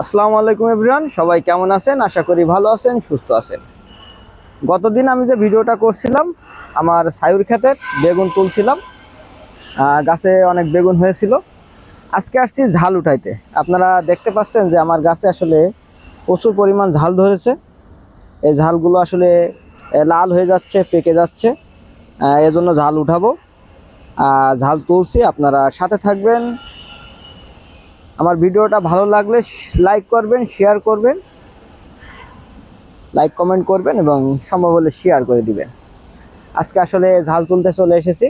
আসসালামু আলাইকুম এভরিওয়ান, সবাই কেমন আছেন? আশা করি ভালো আছেন, সুস্থ আছেন। গতদিন আমি যে ভিডিওটা করছিলাম, আমার সায়ুর ক্ষেতের বেগুন তুলছিলাম। গাছে অনেক বেগুন হয়েছিল। আজকে আসছি ঝাল উঠাইতে। আপনারা দেখতে পাচ্ছেন যে আমার গাছে আসলে প্রচুর পরিমাণ ঝাল ধরেছে। এই ঝালগুলো আসলে লাল হয়ে যাচ্ছে, পেকে যাচ্ছে। এজন্য ঝাল উঠাবো। ঝাল তুলছি, আপনারা সাথে থাকবেন। আমার ভিডিওটা ভালো লাগলে লাইক করবেন শেয়ার করবেন লাইক কমেন্ট করবেন এবং সম্ভব হলে শেয়ার করে দিবেন। আজকে আসলে ঝাল তুলতে চলে এসেছি।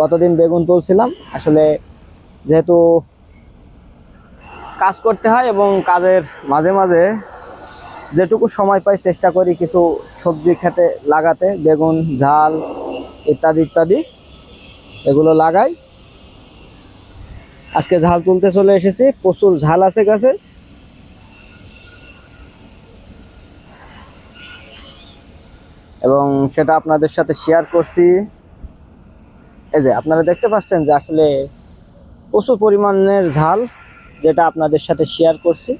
গতদিন বেগুন তুলছিলাম। আসলে যেহেতু কাজ করতে হয় এবং কাজের মাঝে মাঝে যেটুকু সময় পাই চেষ্টা করি কিছু সবজি খেতে লাগাতে, বেগুন, ঝাল ইত্যাদি ইত্যাদি এগুলো লাগাই। আজকে ঝাল তুলতে চলে এসেছি, প্রচুর ঝাল আছে গাছে। এবং সেটা আপনাদের সাথে শেয়ার করছি। এই যে, আপনারা দেখতে পাচ্ছেন যে আসলে প্রচুর পরিমাণের ঝাল যেটা আপনাদের সাথে শেয়ার করছি।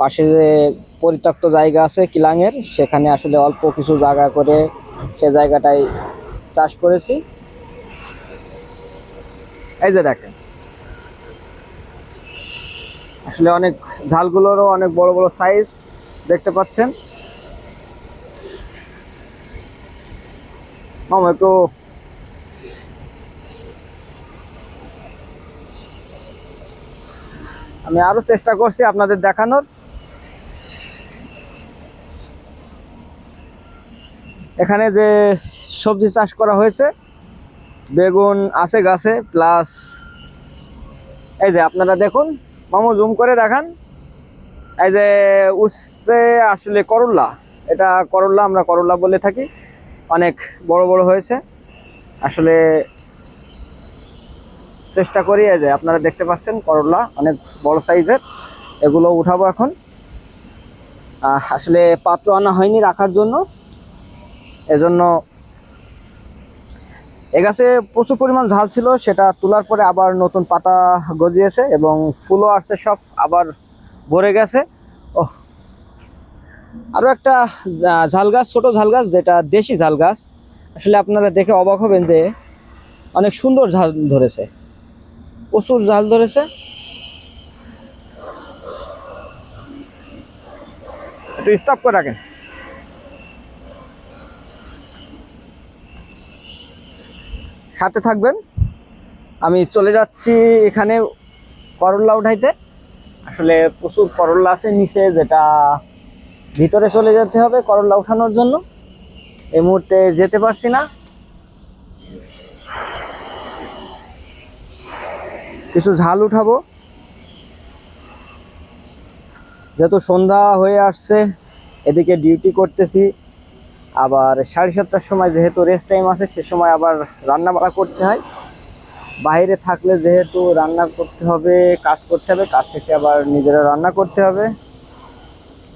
পাশে যে পরিত্যক্ত জায়গা আছে কিলাঙের সেখানে আসলে অল্প কিছু জায়গা করে সে জায়গাটায় চাষ করেছি। এই যে দেখেন। আসলে অনেক ঝালগুলোরও অনেক বড় বড় সাইজ দেখতে পাচ্ছেন। একটু আমি আরও চেষ্টা করছি আপনাদের দেখানোর। এখানে যে সবজি চাষ করা হয়েছে। বেগুন আছে গাছে প্লাস এই যে আপনারা দেখুন, মামু জুম করে দেখান। এই যে উচ্ছে আসলে করল্লা এটা করল্লা আমরা করল্লা বলে থাকি, অনেক বড় বড় হয়েছে। আসলে চেষ্টা করি, এই যে আপনারা দেখতে পাচ্ছেন করল্লা অনেক বড় সাইজের, এগুলো উঠাবো এখন। আসলে পাত্র আনা হয়নি রাখার জন্য, এজন্য এ গাছে প্রচুর পরিমাণ ঝাল ছিল, সেটা তোলার পরে আবার নতুন পাতা গজিয়েছে এবং ফুলও আসছে সব, আবার ভরে গেছে। ও আরও একটা ঝাল গাছ, ছোটো ঝাল গাছ, যেটা দেশি ঝাল গাছ। আসলে আপনারা দেখে অবাক হবেন যে অনেক সুন্দর ঝাল ধরেছে। প্রচুর ঝাল ধরেছে। একটু স্টপ করে রাখেন। সাথে থাকবেন। আমি চলে যাচ্ছি এখানে করল্লা উঠাইতে। আসলে প্রচুর করল্লা আছে নিচে, যেটা ভিতরে চলে যেতে হবে করল্লা উঠানোর জন্য। এই মুহূর্তে যেতে পারছি না। কিছু ঝাল উঠাবো। যেহেতু সন্ধ্যা হয়ে আসছে, এদিকে ডিউটি করতেছি। আবার সাড়ে সাতটার সময় যেহেতু রেস্ট টাইম আছে, সে সময় আবার রান্না বাড়া করতে হয়। বাইরে থাকলে যেহেতু রান্না করতে হবে, কাজ করতে হবে, কাজ থেকে আবার নিজেরা রান্না করতে হবে।